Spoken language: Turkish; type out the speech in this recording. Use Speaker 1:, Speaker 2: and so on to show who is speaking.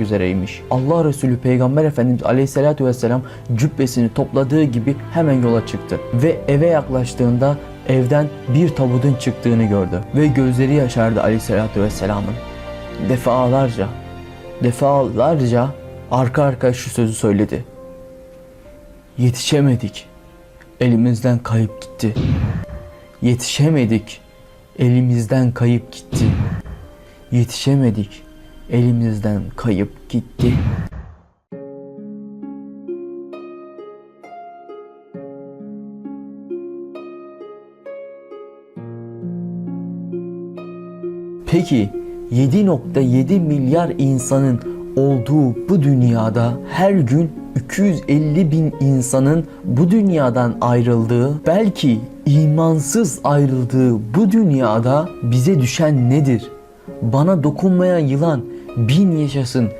Speaker 1: gitmek üzereymiş. Allah Resulü Peygamber Efendimiz Aleyhisselatü Vesselam cübbesini topladığı gibi hemen yola çıktı. Ve eve yaklaştığında evden bir tabutun çıktığını gördü. Ve gözleri yaşardı Aleyhisselatü Vesselam'ın. Defalarca, defalarca arka arkaya şu sözü söyledi. Yetişemedik. Elimizden kayıp gitti. Yetişemedik. Elimizden kayıp gitti. Yetişemedik. Elimizden kayıp gitti. Peki 7.7 milyar insanın olduğu bu dünyada her gün 250 bin insanın bu dünyadan ayrıldığı, belki imansız ayrıldığı bu dünyada bize düşen nedir? Bana dokunmayan yılan bin yaşasın,